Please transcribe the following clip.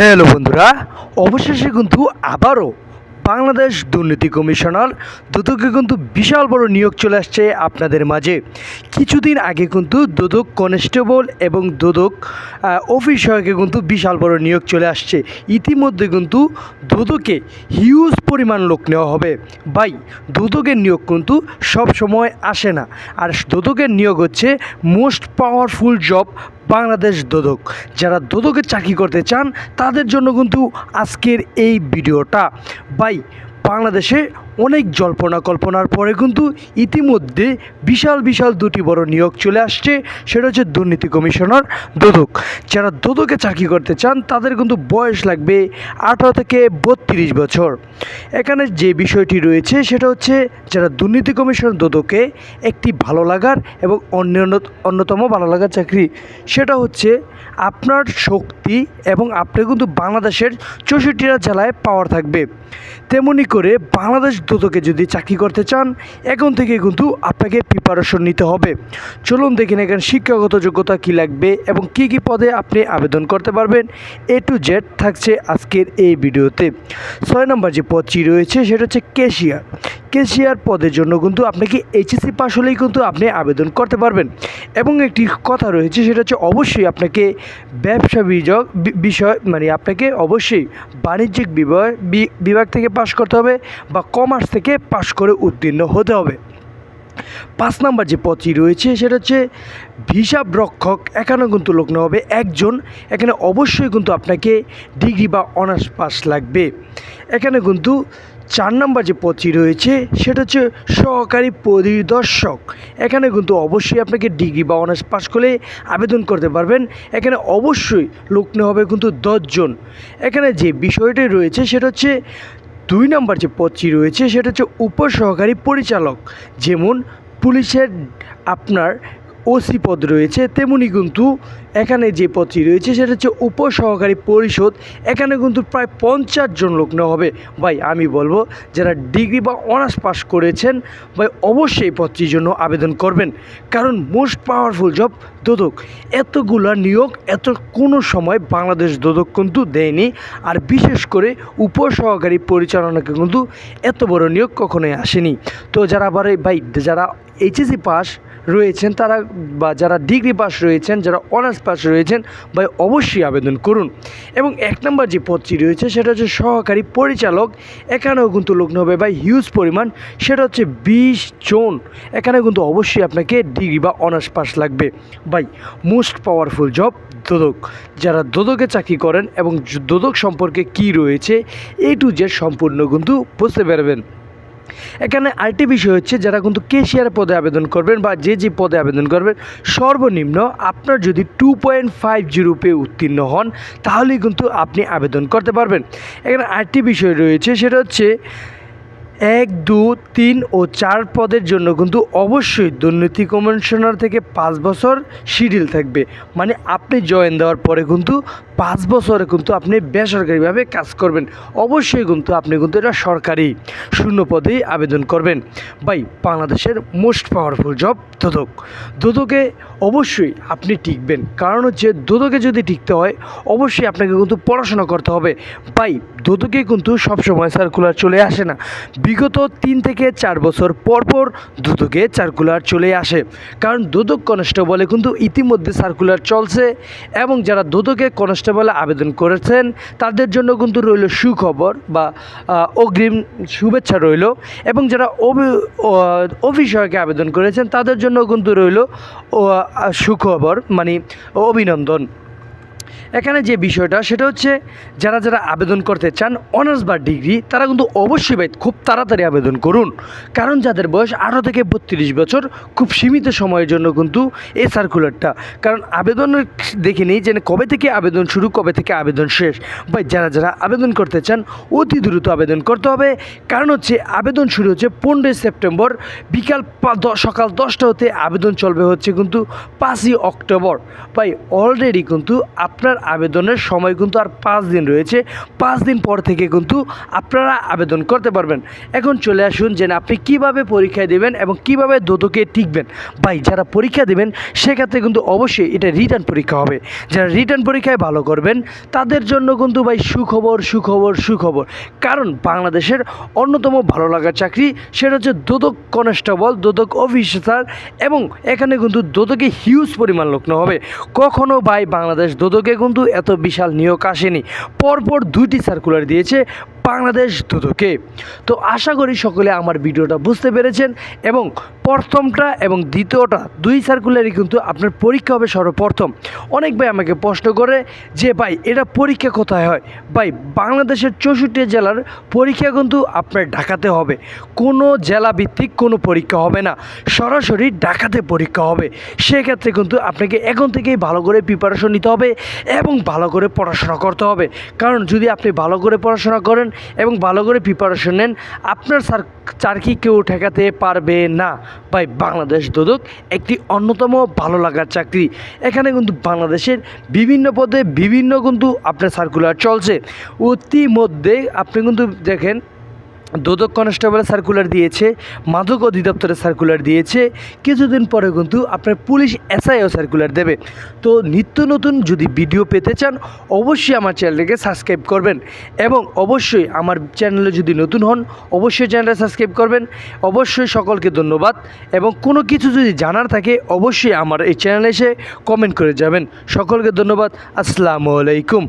Hello বন্ধুরা, অবশেষে কিন্তু আবারও বাংলাদেশ দুর্নীতি কমিশনার দুদকে কিন্তু বিশাল বড় নিয়োগ চলে আসছে আপনাদের মাঝে। কিছুদিন আগে কিন্তু দুদক কনস্টেবল এবং দুদক অফিস সহায়কে কিন্তু বিশাল বড় নিয়োগ চলে আসছে। ইতিমধ্যে কিন্তু দুদকে হিউজ পরিমাণ লোক নেওয়া হবে। বাই দুদকের নিয়োগ কিন্তু সব সময় আসে না। আর দুদকের নিয়োগ হচ্ছে most powerful job Bangladesh Dudok. যারা দোদকের চাকরি করতে চান, তাদের জন্য কিন্তু আজকের এই ভিডিওটা। বাই বাংলাদেশে অনেক জল্পনা কল্পনার পরে কিন্তু ইতিমধ্যে বিশাল বিশাল দুটি বড় নিয়োগ চলে আসছে। সেটা হচ্ছে দুর্নীতি কমিশনার দোদক। যারা দোদকে চাকরি করতে চান, তাদের কিন্তু বয়স লাগবে আঠারো থেকে বত্রিশ বছর। এখানে যে বিষয়টি রয়েছে, সেটা হচ্ছে যারা দুর্নীতি কমিশন দোদকে একটি ভালো লাগার এবং অন্য অন্যতম ভালো লাগার চাকরি, সেটা হচ্ছে আপনার শক্তি এবং আপনি কিন্তু বাংলাদেশের চৌষট্টিটা জেলায় পাওয়ার থাকবে। তেমনি করে বাংলাদেশ দোদকে যদি চাকরি করতে চান, এখন থেকে কিন্তু আপনাকে প্রিপারেশন নিতে হবে। চলুন দেখে নিন এখানে শিক্ষাগত যোগ্যতা কী লাগবে এবং কী কী পদে আপনি আবেদন করতে পারবেন। এ টু জেড থাকছে আজকের এই ভিডিওতে। ছয় নম্বর যে পদটি রয়েছে, সেটা হচ্ছে ক্যাশিয়ার ক্যাশিয়ার পদের জন্য কিন্তু আপনাকে এইচএসসি পাস হলেই কিন্তু আপনি আবেদন করতে পারবেন। এবং একটি কথা রয়েছে, সেটা হচ্ছে অবশ্যই আপনাকে ব্যবসা বিযোগ বিষয় মানে আপনাকে অবশ্যই বাণিজ্যিক বিভাগ বিভাগ থেকে পাশ করতে হবে বা কমার্স থেকে পাশ করে উত্তীর্ণ হতে হবে। পাঁচ নাম্বার যে পদটি রয়েছে, সেটা হচ্ছে হিসাব রক্ষক। এখানে কিন্তু লোক হবে একজন। এখানে অবশ্যই কিন্তু আপনাকে ডিগ্রি বা অনার্স পাস লাগবে। এখানে কিন্তু চার নাম্বার যে পদটি রয়েছে, সেটা হচ্ছে সহকারী পরিদর্শক। এখানে কিন্তু অবশ্যই আপনাকে ডিগ্রি বা অনার্স পাস করলে আবেদন করতে পারবেন। এখানে অবশ্যই লোক হবে কিন্তু দশজন। এখানে যে বিষয়টি রয়েছে, সেটা হচ্ছে দুই নম্বর যে পদটি রয়েছে সেটা হচ্ছে উপসহকারী পরিচালক যেমন পুলিশের আপনার ওসি পদ রয়েছে, তেমনি কিন্তু এখানে যে পদটি রয়েছে সেটা হচ্ছে উপসহকারী পরিষদ। এখানে কিন্তু প্রায় পঞ্চাশ জন লোক নেওয়া হবে। ভাই, আমি বলব, যারা ডিগ্রি বা অনার্স পাস করেছেন, ভাই, অবশ্যই পদটির জন্য আবেদন করবেন। কারণ মোস্ট পাওয়ারফুল জব দোদক। এতগুলা নিয়োগ, এত কোনো সময় বাংলাদেশ দোদক কিন্তু দেয়নি। আর বিশেষ করে উপসহকারী পরিচালনাকে কিন্তু এত বড় নিয়োগ কখনোই আসেনি। তো যারা আবার ভাই, যারা এইচএসসি পাস রয়েছেন, তারা বা যারা ডিগ্রি পাস রয়েছেন, যারা অনার্স পাস রয়েছেন, ভাই অবশ্যই আবেদন করুন। এবং এক নম্বর যে পদটি রয়েছে, সেটা হচ্ছে সহকারী পরিচালক। এখানেও কিন্তু লগ্ন হবে ভাই হিউজ পরিমাণ, সেটা হচ্ছে বিশ জন। এখানে কিন্তু অবশ্যই আপনাকে ডিগ্রি বা অনার্স পাস লাগবে। By most powerful job Dudok. যারা দোদকে চাকরি করেন এবং দোদক সম্পর্কে কি রয়েছে এ টু জেড সম্পূর্ণ কিন্তু বুঝতে পারবেন। এখানে আরেকটি বিষয় হচ্ছে, যারা কিন্তু কেশিয়ার পদে আবেদন করবেন বা যে যে পদে আবেদন করবেন, সর্বনিম্ন আপনার যদি টু পয়েন্ট ফাইভ জিরো পে উত্তীর্ণ হন, তাহলেই কিন্তু আপনি আবেদন করতে পারবেন। এখানে আরেকটি বিষয় রয়েছে, সেটা হচ্ছে এক, দু, তিন ও চার পদের জন্য কিন্তু অবশ্যই দুর্নীতি কমিশনার থেকে পাঁচ বছর শিডিল থাকবে। মানে আপনি জয়েন দেওয়ার পরে কিন্তু পাঁচ বছরে কিন্তু আপনি বেসরকারিভাবে কাজ করবেন। অবশ্যই কিন্তু আপনি কিন্তু এটা সরকারি শূন্য পদেই আবেদন করবেন। ভাই, বাংলাদেশের মোস্ট পাওয়ারফুল জব দোদক। দোদকে অবশ্যই আপনি টিকবেন। কারণ হচ্ছে দোদকে যদি টিকতে হয়, অবশ্যই আপনাকে কিন্তু পড়াশোনা করতে হবে। ভাই, দোদকে কিন্তু সবসময় সার্কুলার চলে আসে না। বিগত তিন থেকে চার বছর পরপর পর দুদকে সার্কুলার চলে আসে। কারণ দুদক কনস্টেবলে কিন্তু ইতিমধ্যে সার্কুলার চলছে এবং যারা দুদকে কনস্টেবলে আবেদন করেছেন, তাদের জন্য কিন্তু রইল সুখবর বা অগ্রিম শুভেচ্ছা রইল এবং যারা অভিষয়কে আবেদন করেছেন, তাদের জন্য কিন্তু রইল সুখবর মানে অভিনন্দন। এখানে যে বিষয়টা, সেটা হচ্ছে যারা যারা আবেদন করতে চান অনার্স বা ডিগ্রি তারা কিন্তু অবশ্যই ভাই খুব তাড়াতাড়ি আবেদন করুন। কারণ যাদের বয়স আঠারো থেকে বত্রিশ বছর, খুব সীমিত সময়ের জন্য কিন্তু এই সার্কুলারটা কারণ আবেদনের দেখে নিই যে কবে থেকে আবেদন শুরু, কবে থেকে আবেদন শেষ। ভাই, যারা যারা আবেদন করতে চান, অতি দ্রুত আবেদন করতে হবে। কারণ হচ্ছে আবেদন শুরু হচ্ছে পনেরোই সেপ্টেম্বর, বিকাল সকাল দশটা হতে আবেদন চলবে হচ্ছে কিন্তু পাঁচই অক্টোবর। ভাই অলরেডি কিন্তু আপনার আবেদনের সময় কিন্তু আর পাঁচ দিন রয়েছে। পাঁচ দিন পর থেকে কিন্তু আপনারা আবেদন করতে পারবেন। এখন চলে আসুন যে আপনি কীভাবে পরীক্ষা দেবেন এবং কীভাবে দোদকে টিকবেন। ভাই, যারা পরীক্ষা দেবেন, সেক্ষেত্রে কিন্তু অবশ্যই এটা রিটার্ন পরীক্ষা হবে। যারা রিটার্ন পরীক্ষায় ভালো করবেন, তাদের জন্য কিন্তু ভাই সুখবর সুখবর সুখবর। কারণ বাংলাদেশের অন্যতম ভালো লাগার চাকরি সেটা হচ্ছে দোদক কনস্টেবল, দোদক অফিসার এবং এখানে কিন্তু দোদকে হিউজ পরিমাণ লোক হবে। কখনো ভাই বাংলাদেশ দোদকে কিন্তু এত বিশাল নিয়োগ আসেনি। পরপর দুইটি সার্কুলার দিয়েছে বাংলাদেশ দুদকে। তো আশা করি সকলে আমার ভিডিওটা বুঝতে পেরেছেন এবং প্রথমটা এবং দ্বিতীয়টা দুই সার্কুলারই কিন্তু আপনার পরীক্ষা হবে সর্বপ্রথম। অনেক ভাই আমাকে প্রশ্ন করে যে, ভাই, এটা পরীক্ষা কোথায় হয়? ভাই, বাংলাদেশের চৌষট্টি জেলার পরীক্ষা কিন্তু আপনার ঢাকাতে হবে। কোনো জেলা ভিত্তিক কোনো পরীক্ষা হবে না। সরাসরি ঢাকাতে পরীক্ষা হবে। সেক্ষেত্রে কিন্তু আপনাকে এখন থেকেই ভালো করে প্রিপারেশন নিতে হবে এবং ভালো করে পড়াশোনা করতে হবে। কারণ যদি আপনি ভালো করে পড়াশোনা করেন এবং ভালো করে প্রিপারেশন নেন, আপনার স্যার চারকি কেউ ঠেকাতে পারবে না। ভাই, বাংলাদেশ দোদক একটি অন্যতম ভালো লাগার চাকরি। এখানে কিন্তু বাংলাদেশের বিভিন্ন পদে বিভিন্ন কিন্তু আপনার সার্কুলার চলছে। অতিমধ্যে আপনি কিন্তু দেখেন দোদক কনস্টেবল সার্কুলার দিয়েছে, মাদক অধিদপ্তরের সার্কুলার দিয়েছে। কিছুদিন পরে কিন্তু আপনার পুলিশ এসআইও সার্কুলার দেবে। তো নিত্য নতুন যদি ভিডিও পেতে চান, অবশ্যই আমার চ্যানেলটাকে সাবস্ক্রাইব করবেন এবং অবশ্যই আমার চ্যানেলে যদি নতুন হন, অবশ্যই চ্যানেলটা সাবস্ক্রাইব করবেন। অবশ্যই সকলকে ধন্যবাদ এবং কোনো কিছু যদি জানার থাকে, অবশ্যই আমার এই চ্যানেলে এসে কমেন্ট করে যাবেন। সকলকে ধন্যবাদ। আসসালামু আলাইকুম।